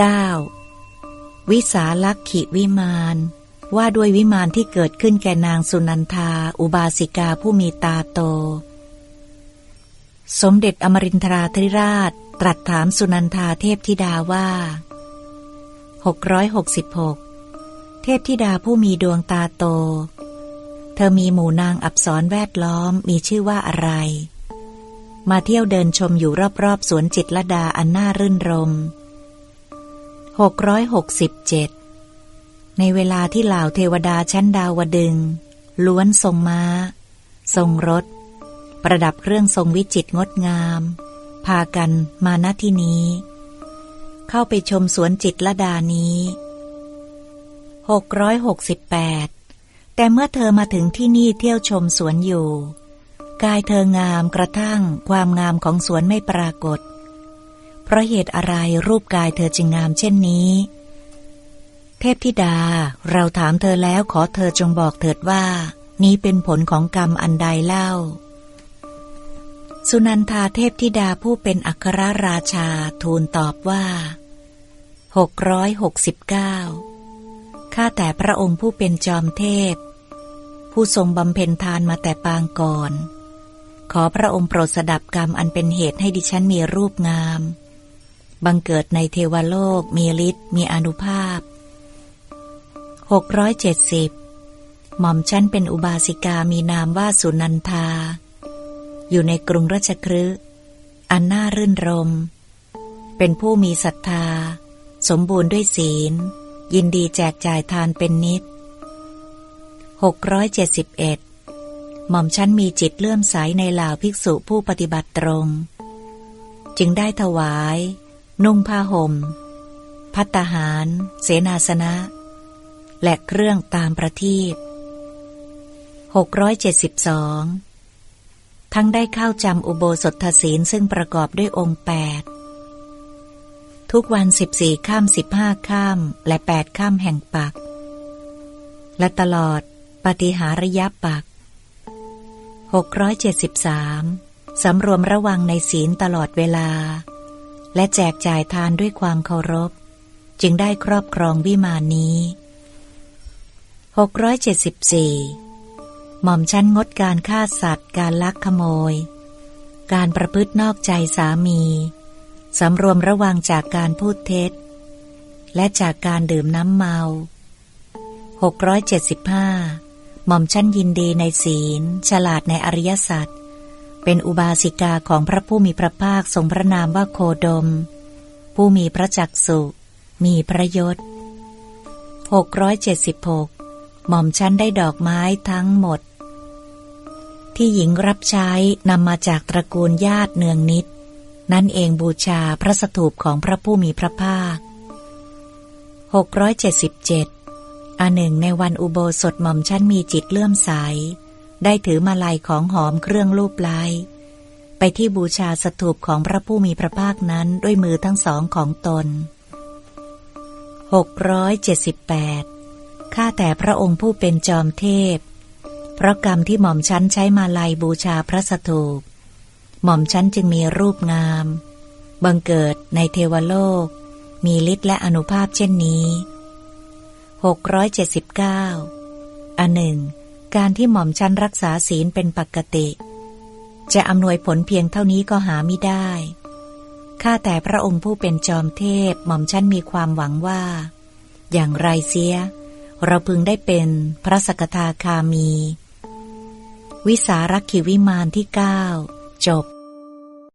9. วิสาลักขิวิมานว่าด้วยวิมานที่เกิดขึ้นแก่นางสุนันทา อุบาสิกาผู้มีตาโต สมเด็จอมรินทราธิราช ตรัสถามสุนันทาเทพธิดาว่า 666 เทพธิดาผู้มีดวงตาโต เธอมีหมู่นางอับสรแวดล้อมมีชื่อว่าอะไร มาเที่ยวเดินชมอยู่รอบๆสวนจิตรดาอันน่ารื่นรม 667 ในเวลาที่เหล่าเทวดาชั้นดาวดึง ล้วนทรงม้า ทรงรถ ประดับเครื่องทรงวิจิตรงดงาม พากันมาณที่นี้ เข้าไปชมสวนจิตรดานี้ 668 แต่เมื่อเธอมาถึงที่นี่เที่ยวชมสวนอยู่ กายเธองามกระทั่งความงามของสวนไม่ปรากฏเพราะเหตุอะไรรูปกายเธอจึงงามเช่นนี้ เทพธิดา เราถามเธอแล้วขอเธอจงบอกเถิดว่า นี้เป็นผลของกรรมอันใดเล่า สุนันทาเทพธิดาผู้เป็นอัครราชาทูลตอบว่า669ข้าแต่พระองค์ผู้เป็นจอมเทพ ผู้ทรงบำเพ็ญทานมาแต่ปางก่อน ขอพระองค์โปรดสดับกรรมอันเป็นเหตุให้ดิฉันมีรูปงาม บังเกิดในเทวโลกมีฤทธิ์มีอนุภาพ 670 หม่อมฉันเป็นอุบาสิกามีนามว่าสุนันทา อยู่ในกรุงราชครือันน่ารื่นรม เป็นผู้มีศรัทธา สมบูรณ์ด้วยศีล ยินดีแจกจ่ายทานเป็นนิด 671 หม่อมฉันมีจิตเลื่อมใสในเหล่าภิกษุผู้ปฏิบัติตรง จึงได้ถวาย นุ่งผ้าห่ม พัตตาหาร เสนาสนะ และเครื่องตามประทีป672 ทั้งได้เข้าจำอุโบสถศีลซึ่งประกอบด้วยองค์แปดทุกวันสิบสี่ข้ามสิบห้าข้ามและแปดข้ามแห่งปัก และตลอดปฏิหารยปัก 673 สำรวมระวังในศีลตลอดเวลา และแจกจ่ายทานด้วยความเคารพ จึงได้ครอบครองวิมานนี้ 674 หม่อมชั้นงดการฆ่าสัตว์ การลักขโมย การประพฤตินอกใจสามี สำรวมระวังจากการพูดเท็จ และจากการดื่มน้ำเมา 675 หม่อมชั้นยินดีในศีล ฉลาดในอริยสัจ เป็นอุบาสิกาของพระผู้มีพระภาคทรงพระนามว่าโคดม ผู้มีพระจักสุมีพระยศ 676 หม่อมชั้นได้ดอกไม้ทั้งหมด ที่หญิงรับใช้นำมาจากตระกูลญาติเนืองนิด นั่นเองบูชาพระสถูปของพระผู้มีพระภาค 677อันหนึ่งในวันอุโบสถหม่อมชั้นมีจิตเลื่อมใส ได้ถือมาลัยของหอมเครื่องรูปไล้ไปที่บูชาสถูปของพระผู้มีพระภาคนั้นด้วยมือทั้งสองของตน 678 ข้าแต่พระองค์ผู้เป็นจอมเทพ เพราะกรรมที่หม่อมชั้นใช้มาลัยบูชาพระสถูป หม่อมชั้นจึงมีรูปงาม บังเกิดในเทวโลก มีฤทธิ์และอนุภาพเช่นนี้ 679 อันหนึ่ง การที่หม่อมชั้นรักษาศีลเป็นปกติ จะอำนวยผลเพียงเท่านี้ก็หาไม่ได้ ข้าแต่พระองค์ผู้เป็นจอมเทพหม่อมชั้นมีความหวังว่า อย่างไรเสีย เราพึงได้เป็นพระสกทาคามี วิสารคิวิมานที่เก้าจบ